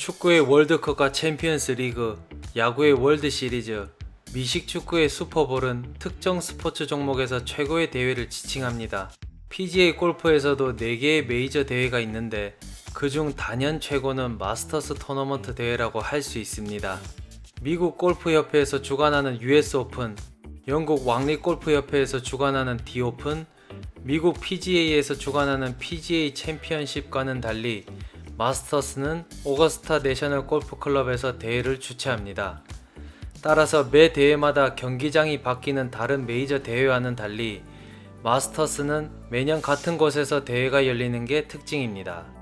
축구의 월드컵과 챔피언스 리그, 야구의 월드 시리즈, 미식 축구의 슈퍼볼은 특정 스포츠 종목에서 최고의 대회를 지칭합니다. PGA 골프에서도 4개의 메이저 대회가 있는데 그중 단연 최고는 마스터스 토너먼트 대회라고 할 수 있습니다. 미국 골프협회에서 주관하는 US 오픈, 영국 왕리 골프협회에서 주관하는 D 오픈, 미국 PGA에서 주관하는 PGA 챔피언십과는 달리 마스터스는 오거스타 내셔널 골프 클럽에서 대회를 주최합니다. 따라서 매 대회마다 경기장이 바뀌는 다른 메이저 대회와는 달리 마스터스는 매년 같은 곳에서 대회가 열리는 게 특징입니다.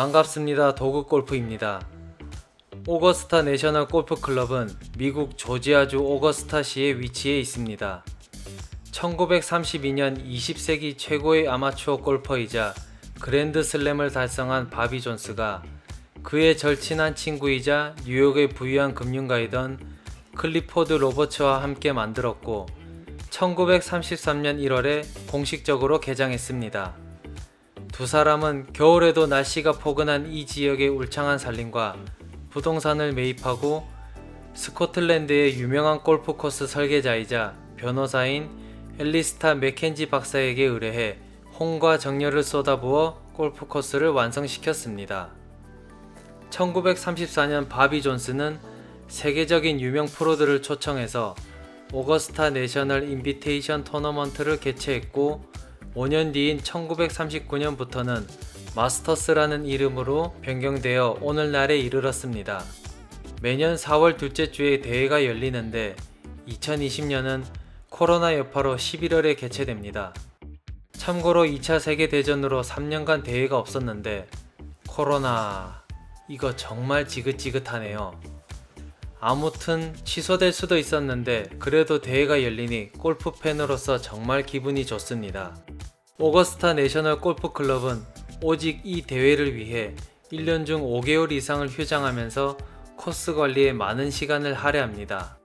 반갑습니다. 도구 골프입니다. 오거스타 내셔널 골프 클럽은 미국 조지아주 오거스타시에 위치해 있습니다. 1932년 20세기 최고의 아마추어 골퍼이자 그랜드 슬램을 달성한 바비 존스가 그의 절친한 친구이자 뉴욕의 부유한 금융가이던 클리포드 로버츠와 함께 만들었고 1933년 1월에 공식적으로 개장했습니다. 두 사람은 겨울에도 날씨가 포근한 이 지역의 울창한 산림과 부동산을 매입하고 스코틀랜드의 유명한 골프 코스 설계자이자 변호사인 엘리스타 맥켄지 박사에게 의뢰해 홍과 정열을 쏟아부어 골프 코스를 완성시켰습니다. 1934년 바비 존스는 세계적인 유명 프로들을 초청해서 오거스타 내셔널 인비테이션 토너먼트를 개최했고 5년 뒤인 1939년부터는 마스터스라는 이름으로 변경되어 오늘날에 이르렀습니다. 매년 4월 둘째 주에 대회가 열리는데 2020년은 코로나 여파로 11월에 개최됩니다. 참고로 2차 세계대전으로 3년간 대회가 없었는데 코로나 이거 정말 지긋지긋하네요. 아무튼 취소될 수도 있었는데 그래도 대회가 열리니 골프 팬으로서 정말 기분이 좋습니다. 오거스타 내셔널 골프 클럽은 오직 이 대회를 위해 1년 중 5개월 이상을 휴장하면서 코스 관리에 많은 시간을 할애합니다.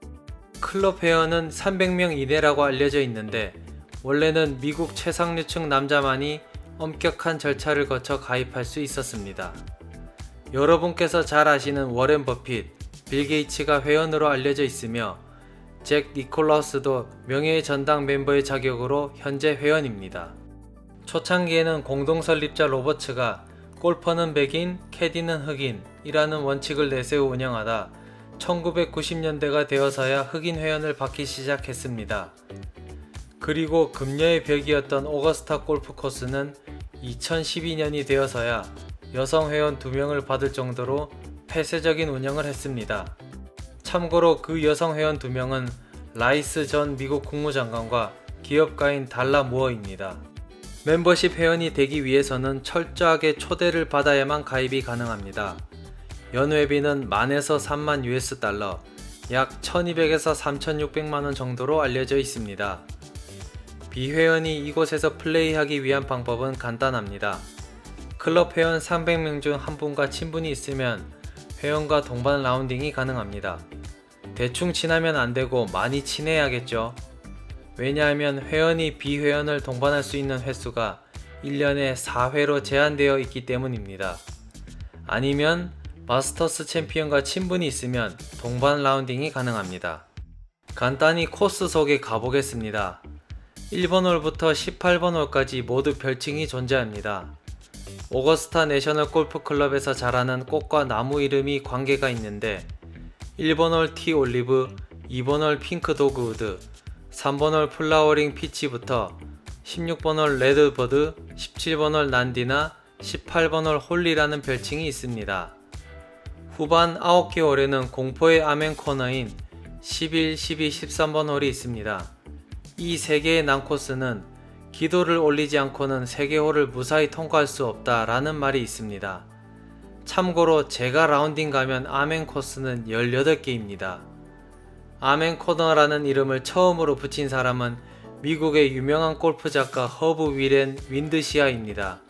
클럽 회원은 300명 이내라고 알려져 있는데 원래는 미국 최상류층 남자만이 엄격한 절차를 거쳐 가입할 수 있었습니다. 여러분께서 잘 아시는 워렌 버핏, 빌 게이츠가 회원으로 알려져 있으며 잭 니콜라우스도 명예의 전당 멤버의 자격으로 현재 회원입니다. 초창기에는 공동 설립자 로버츠가 골퍼는 백인, 캐디는 흑인이라는 원칙을 내세워 운영하다 1990년대가 되어서야 흑인 회원을 받기 시작했습니다. 그리고 금녀의 벽이었던 오거스타 골프 코스는 2012년이 되어서야 여성 회원 2명을 받을 정도로 폐쇄적인 운영을 했습니다. 참고로 그 여성 회원 2명은 라이스 전 미국 국무장관과 기업가인 달라 무어입니다. 멤버십 회원이 되기 위해서는 철저하게 초대를 받아야만 가입이 가능합니다. 연회비는 만에서 3만 US 달러, 약 1200에서 3600만 원 정도로 알려져 있습니다. 비회원이 이곳에서 플레이하기 위한 방법은 간단합니다. 클럽 회원 300명 중 한 분과 친분이 있으면 회원과 동반 라운딩이 가능합니다. 대충 친하면 안 되고 많이 친해야겠죠. 왜냐하면 회원이 비회원을 동반할 수 있는 횟수가 1년에 4회로 제한되어 있기 때문입니다. 아니면 마스터스 챔피언과 친분이 있으면 동반 라운딩이 가능합니다. 간단히 코스 속에 가보겠습니다. 1번 홀부터 18번 홀까지 모두 별칭이 존재합니다. 오거스타 내셔널 골프 클럽에서 자라는 꽃과 나무 이름이 관계가 있는데 1번 홀 티 올리브, 2번 홀 핑크 도그우드, 3번 홀 플라워링 피치부터 16번 홀 레드버드, 17번 홀 난디나 18번 홀 홀리라는 별칭이 있습니다. 후반 9개 홀에는 공포의 아멘 코너인 11, 12, 13번 홀이 있습니다. 이세 개의 난코스는 기도를 올리지 않고는 세개 홀을 무사히 통과할 수 없다라는 말이 있습니다. 참고로 제가 라운딩 가면 아멘 코스는 18개입니다. 아멘 코너라는 이름을 처음으로 붙인 사람은 미국의 유명한 골프 작가 허브 위렌 윈드시아입니다.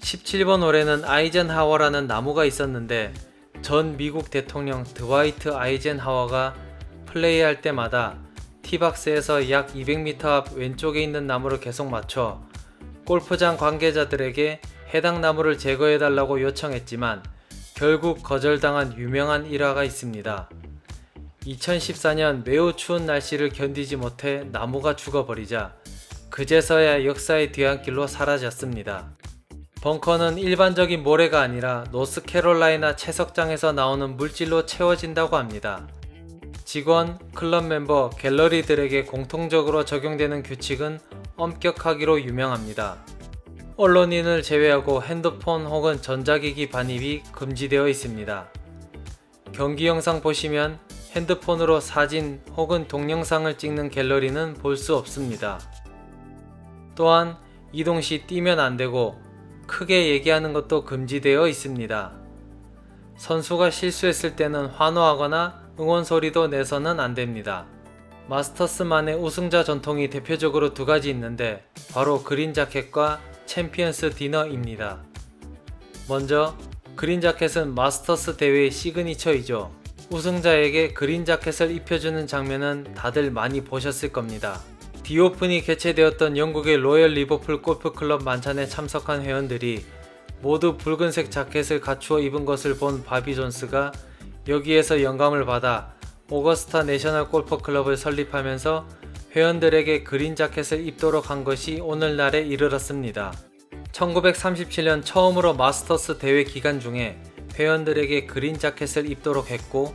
17번 홀에는 아이젠하워라는 나무가 있었는데 전 미국 대통령 드와이트 아이젠하워가 플레이할 때마다 티박스에서 약 200m 앞 왼쪽에 있는 나무를 계속 맞춰 골프장 관계자들에게 해당 나무를 제거해달라고 요청했지만 결국 거절당한 유명한 일화가 있습니다. 2014년 매우 추운 날씨를 견디지 못해 나무가 죽어버리자 그제서야 역사의 뒤안길로 사라졌습니다. 벙커는 일반적인 모래가 아니라 노스캐롤라이나 채석장에서 나오는 물질로 채워진다고 합니다. 직원, 클럽 멤버, 갤러리들에게 공통적으로 적용되는 규칙은 엄격하기로 유명합니다. 언론인을 제외하고 핸드폰 혹은 전자기기 반입이 금지되어 있습니다. 경기 영상 보시면 핸드폰으로 사진 혹은 동영상을 찍는 갤러리는 볼 수 없습니다. 또한 이동 시 뛰면 안 되고 크게 얘기하는 것도 금지되어 있습니다. 선수가 실수했을 때는 환호하거나 응원 소리도 내서는 안 됩니다. 마스터스만의 우승자 전통이 대표적으로 두 가지 있는데 바로 그린 자켓과 챔피언스 디너입니다. 먼저 그린 자켓은 마스터스 대회의 시그니처이죠. 우승자에게 그린 자켓을 입혀주는 장면은 다들 많이 보셨을 겁니다. 디오픈이 개최되었던 영국의 로열 리버풀 골프클럽 만찬에 참석한 회원들이 모두 붉은색 자켓을 갖추어 입은 것을 본 바비 존스가 여기에서 영감을 받아 오거스타 내셔널 골프 클럽을 설립하면서 회원들에게 그린 자켓을 입도록 한 것이 오늘날에 이르렀습니다. 1937년 처음으로 마스터스 대회 기간 중에 회원들에게 그린 자켓을 입도록 했고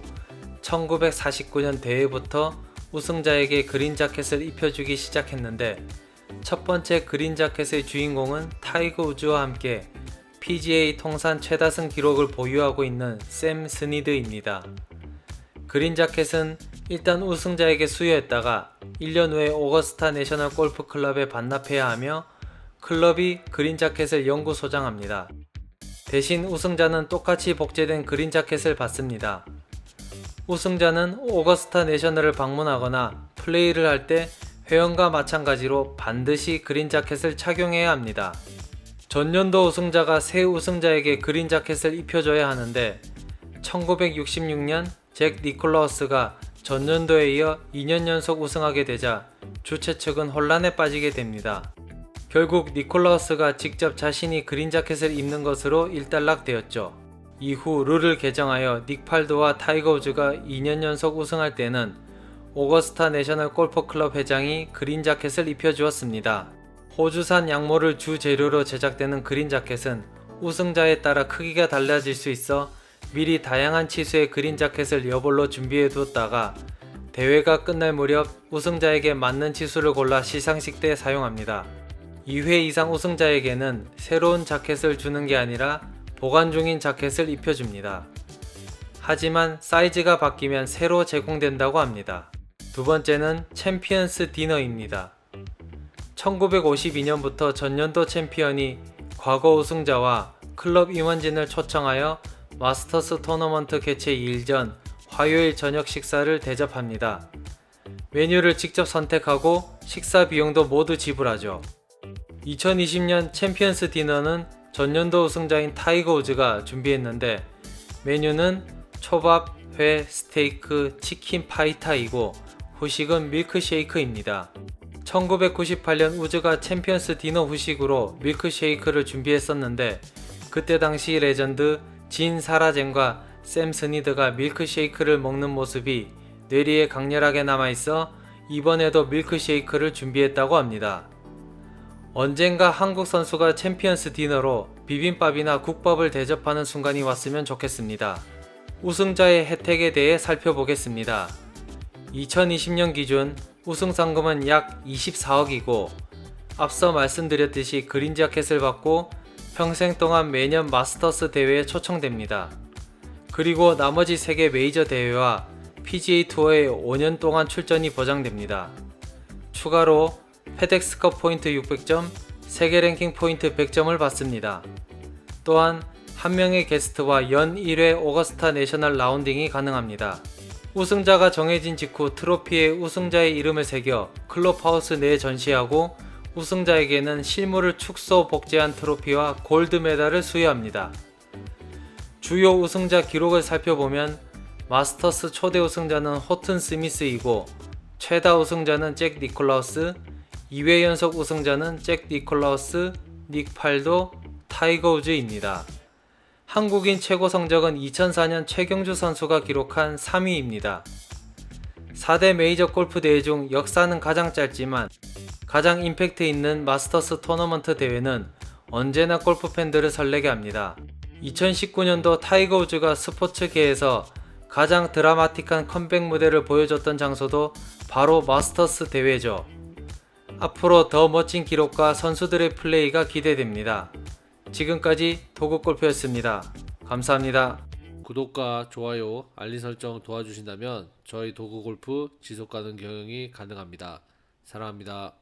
1949년 대회부터 우승자에게 그린 자켓을 입혀주기 시작했는데 첫 번째 그린 자켓의 주인공은 타이거 우즈와 함께 PGA 통산 최다승 기록을 보유하고 있는 샘 스니드입니다. 그린 자켓은 일단 우승자에게 수여했다가 1년 후에 오거스타 내셔널 골프 클럽에 반납해야 하며 클럽이 그린 자켓을 영구 소장합니다. 대신 우승자는 똑같이 복제된 그린 자켓을 받습니다. 우승자는 오거스타 내셔널을 방문하거나 플레이를 할 때 회원과 마찬가지로 반드시 그린 자켓을 착용해야 합니다. 전년도 우승자가 새 우승자에게 그린 자켓을 입혀줘야 하는데 1966년 잭 니콜라우스가 전년도에 이어 2년 연속 우승하게 되자 주최 측은 혼란에 빠지게 됩니다. 결국 니콜라우스가 직접 자신이 그린 자켓을 입는 것으로 일단락되었죠. 이후 룰을 개정하여 닉팔드와 타이거 우즈가 2년 연속 우승할 때는 오거스타 내셔널 골프 클럽 회장이 그린 자켓을 입혀주었습니다. 호주산 양모를 주 재료로 제작되는 그린 자켓은 우승자에 따라 크기가 달라질 수 있어 미리 다양한 치수의 그린 자켓을 여벌로 준비해 두었다가 대회가 끝날 무렵 우승자에게 맞는 치수를 골라 시상식 때 사용합니다. 2회 이상 우승자에게는 새로운 자켓을 주는 게 아니라 보관 중인 자켓을 입혀줍니다. 하지만 사이즈가 바뀌면 새로 제공된다고 합니다. 두 번째는 챔피언스 디너입니다. 1952년부터 전년도 챔피언이 과거 우승자와 클럽 임원진을 초청하여 마스터스 토너먼트 개최 2일 전 화요일 저녁 식사를 대접합니다. 메뉴를 직접 선택하고 식사 비용도 모두 지불하죠. 2020년 챔피언스 디너는 전년도 우승자인 타이거 우즈가 준비했는데 메뉴는 초밥, 회, 스테이크, 치킨 파이타이고 후식은 밀크쉐이크입니다. 1998년 우즈가 챔피언스 디너 후식으로 밀크쉐이크를 준비했었는데 그때 당시 레전드 진 사라젠과 샘 스니드가 밀크쉐이크를 먹는 모습이 뇌리에 강렬하게 남아있어 이번에도 밀크쉐이크를 준비했다고 합니다. 언젠가 한국 선수가 챔피언스 디너로 비빔밥이나 국밥을 대접하는 순간이 왔으면 좋겠습니다. 우승자의 혜택에 대해 살펴보겠습니다. 2020년 기준 우승 상금은 약 24억이고 앞서 말씀드렸듯이 그린 자켓을 받고 평생 동안 매년 마스터스 대회에 초청됩니다. 그리고 나머지 3개 메이저 대회와 PGA 투어에 5년 동안 출전이 보장됩니다. 추가로 페덱스컵 포인트 600점, 세계 랭킹 포인트 100점을 받습니다. 또한 한 명의 게스트와 연 1회 오거스타 내셔널 라운딩이 가능합니다. 우승자가 정해진 직후 트로피에 우승자의 이름을 새겨 클럽하우스 내에 전시하고 우승자에게는 실물을 축소 복제한 트로피와 골드 메달을 수여합니다. 주요 우승자 기록을 살펴보면 마스터스 초대 우승자는 호튼 스미스이고 최다 우승자는 잭 니콜라우스, 2회 연속 우승자는 잭 니콜라우스, 닉 팔도, 타이거 우즈입니다. 한국인 최고 성적은 2004년 최경주 선수가 기록한 3위입니다. 4대 메이저 골프 대회 중 역사는 가장 짧지만 가장 임팩트 있는 마스터스 토너먼트 대회는 언제나 골프 팬들을 설레게 합니다. 2019년도 타이거 우즈가 스포츠계에서 가장 드라마틱한 컴백 무대를 보여줬던 장소도 바로 마스터스 대회죠. 앞으로 더 멋진 기록과 선수들의 플레이가 기대됩니다. 지금까지 도구골프였습니다. 감사합니다. 구독과 좋아요, 알림 설정 도와주신다면 저희 도구 골프 지속 가능 경영이 가능합니다. 사랑합니다.